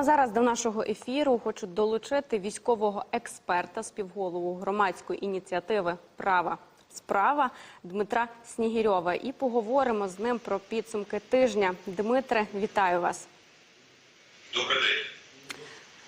а зараз до нашого ефіру хочу долучити військового експерта, співголову громадської ініціативи Права справа Дмитра Снігірьова. І поговоримо з ним про підсумки тижня. Дмитре, вітаю вас. Добрий день.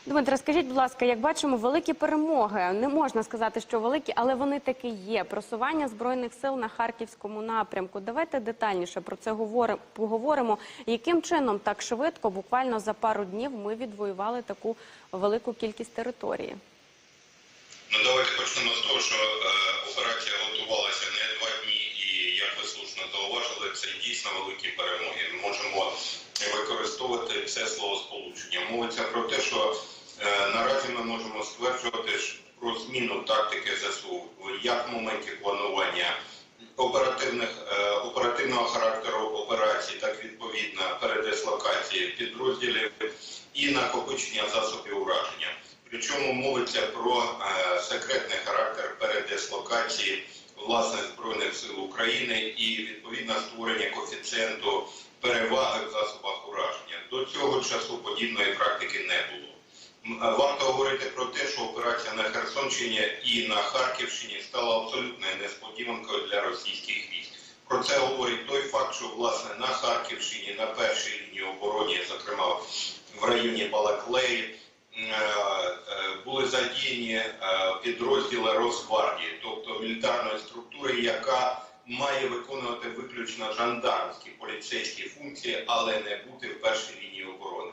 Дмитре, скажіть, будь ласка, як бачимо, великі перемоги. Не можна сказати, що великі, але вони таки є. Просування збройних сил на харківському напрямку. Давайте детальніше про це говори- поговоримо. Яким чином так швидко, буквально за пару днів, ми відвоювали таку велику кількість території? Ну давайте почнемо з того, що е, операція готувалася не два дні, і як ви слушно зауважили, це дійсно великі перемоги. Ми можемо використовувати це словосполучення. Мовиться про те, що е, наразі ми можемо стверджувати про зміну тактики ЗСУ як в моменті планування оперативних е, оперативного характеру операцій, так відповідно передислокації підрозділів і накопичення засобів ураження. Причому мовиться про е, секретний характер передислокації власне збройних сил України і відповідно створення коефіцієнту переваги в засобах ураження. До цього часу подібної практики не було. Е, Варто говорити про те, що операція на Херсонщині і на Харківщині стала абсолютною несподіванкою для російських військ. Про це говорить той факт, що власне на Харківщині на першій лінії оборони, зокрема в районі Балаклеї, були задіяні е, підрозділи Росгвардії, тобто мілітарної структури, яка має виконувати виключно жандармські поліцейські функції, але не бути в першій лінії оборони.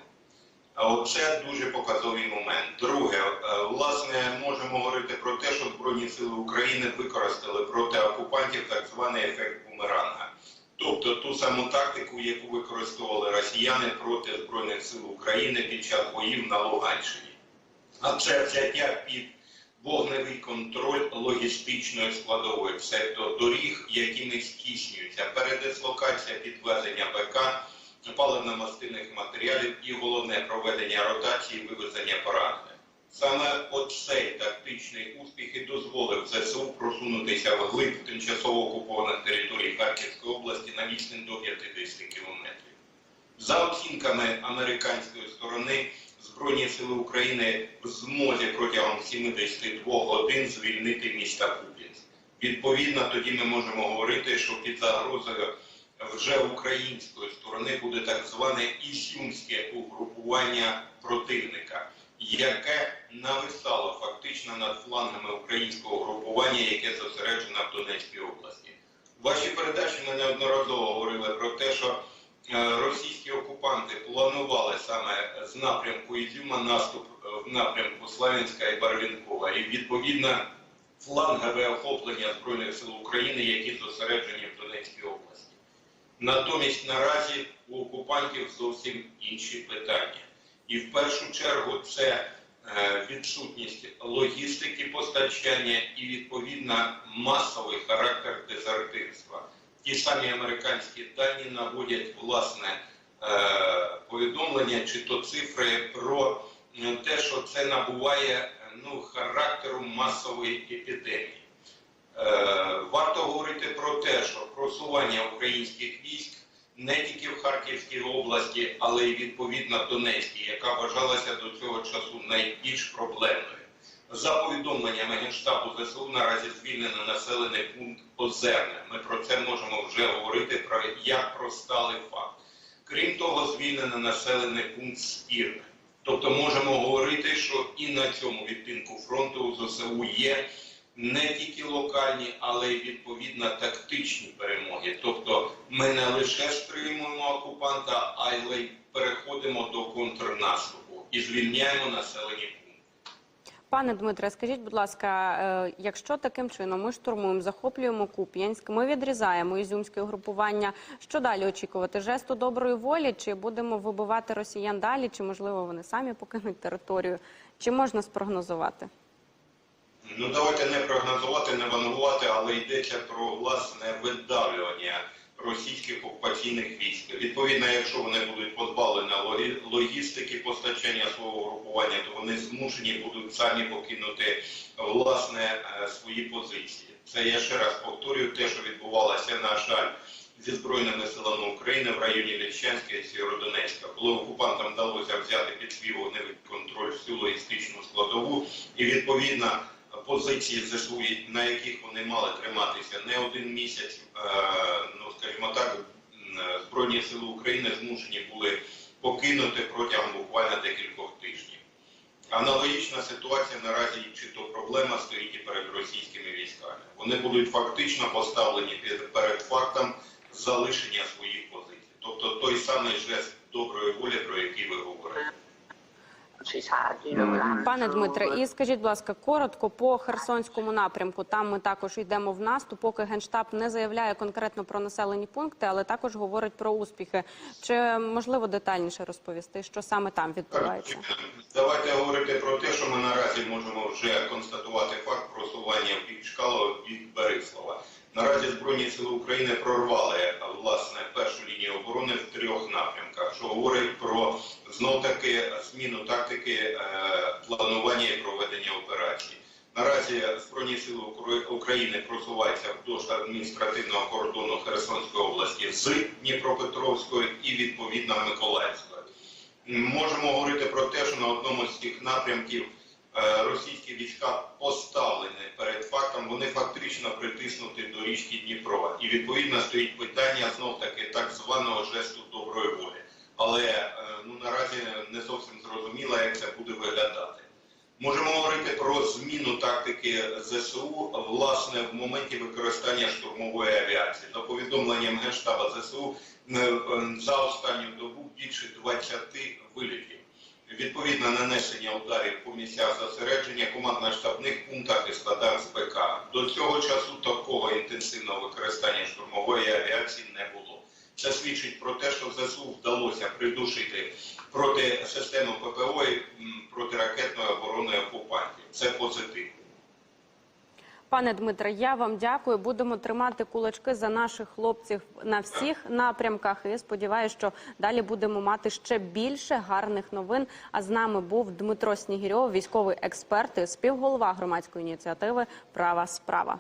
А Оце дуже показовий момент. Друге, е, власне, можемо говорити про те, що Збройні сили України використали проти окупантів так званий ефект бумеранга. Тобто ту саму тактику, яку використовували росіяни проти Збройних сил України під час боїв на Луганщині. А це взяття під вогневий контроль логістичної складової, себто доріг, якими здійснюється передислокація підвезення БК, паливно-мастильних матеріалів і головне проведення ротації, вивезення поранених. Саме оцей тактичний успіх і дозволив ЗСУ просунутися вглиб тимчасово окупованих територій Харківської області на відстань до 50 кілометрів. За оцінками американської сторони, Збройні сили України в змозі протягом 72 годин звільнити міста Куп'янськ. Відповідно, тоді ми можемо говорити, що під загрозою вже української сторони буде так зване ізюмське угрупування противника, яке нависало фактично над флангами українського групування, яке зосереджено в Донецькій області. Ваші передачі ми неодноразово говорили про те, що е, російські окупанти планували саме з напрямку Ізюма наступ е, в напрямку Славянська і Барвінкова. І відповідно флангове охоплення Збройних сил України, які зосереджені в Донецькій області. Натомість наразі у окупантів зовсім інші питання. І в першу чергу це відсутність логістики постачання і відповідно масовий характер дезертирства. Ті самі американські дані наводять власне е, повідомлення чи то цифри про е, те, що це набуває е, ну, характеру масової епідемії. Е, варто говорити про те, що просування українських військ не тільки в Харківській області, але й відповідно Донецькій, яка вважалася до цього часу найбільш проблемною. За повідомленнями Генштабу ЗСУ наразі звільнено населений пункт Озерне. Ми про це можемо вже говорити про як про сталий факт. Крім того, звільнено населений пункт Спірне. Тобто можемо говорити, що і на цьому відтинку фронту у ЗСУ є не тільки локальні, але й відповідно тактичні перемоги. Тобто ми не лише стримуємо окупанта, але й переходимо до контрнаступу і звільняємо населені пункти. Пане Дмитре, скажіть, будь ласка, е, якщо таким чином ми штурмуємо, захоплюємо Куп'янськ, ми відрізаємо ізюмське угрупування, що далі очікувати? Жесту доброї волі, чи будемо вибивати росіян далі, чи можливо вони самі покинуть територію? Чи можна спрогнозувати? Ну давайте не прогнозувати, не вангувати, але йдеться про власне видавлювання російських окупаційних військ. Відповідно, якщо вони будуть позбавлені логістики постачання свого групування, то вони змушені будуть самі покинути власне е, свої позиції. Це я ще раз повторюю, те, що відбувалося, на жаль, зі збройними силами України в районі Лічанська і Сєвєродонецька. Коли окупантам вдалося взяти під свій вогневий контроль всю логістичну складову і відповідно позиції ЗСУ, на яких вони мали триматися не один місяць, е, ну скажімо так, збройні сили України змушені були покинути протягом буквально декількох тижнів. Аналогічна ситуація наразі чи то проблема стоїть і перед російськими військами. Вони будуть фактично поставлені перед фактом залишення своїх позицій. Тобто той самий жест доброї волі, про який ви говорите. Пане Дмитре, і скажіть, будь ласка, коротко по Херсонському напрямку. Там ми також йдемо в наступ, поки генштаб не заявляє конкретно про населені пункти, але також говорить про успіхи. Чи можливо детальніше розповісти, що саме там відбувається? Давайте говорити про те, що ми наразі можемо вже констатувати факт просування в бік Чкалова, в бік Берислава. Наразі Збройні Сили України прорвали власне першу лінію оборони в трьох напрямках, що говорить про знов таки зміну тактики е, планування і проведення операцій. Наразі Збройні Сили України просуваються вздовж адміністративного кордону Херсонської області з Дніпропетровською і відповідно Миколаївською. Можемо говорити про те, що на одному з цих напрямків е, російські війська поставлені перед фактом, вони фактично притиснуті до річки Дніпро. І відповідно стоїть питання знов таки так званого жесту доброї волі. Але е, ну наразі не зовсім зрозуміло, як це буде виглядати. Можемо говорити про зміну тактики ЗСУ власне в моменті використання штурмової авіації. За повідомленням генштаба ЗСУ е, е, за останню добу більше 20 вилітів. Відповідно нанесення ударів по місцях зосередження командно-штабних пунктах і складах СПК. До цього часу такого інтенсивного використання штурмової авіації не було. Це свідчить про те, що ЗСУ вдалося придушити проти системи ППО і протиракетної оборони окупантів. Це позитив. Пане Дмитре, я вам дякую. Будемо тримати кулачки за наших хлопців на всіх напрямках. І сподіваюся, що далі будемо мати ще більше гарних новин. А з нами був Дмитро Снігірьов, військовий експерт і співголова громадської ініціативи Права справа.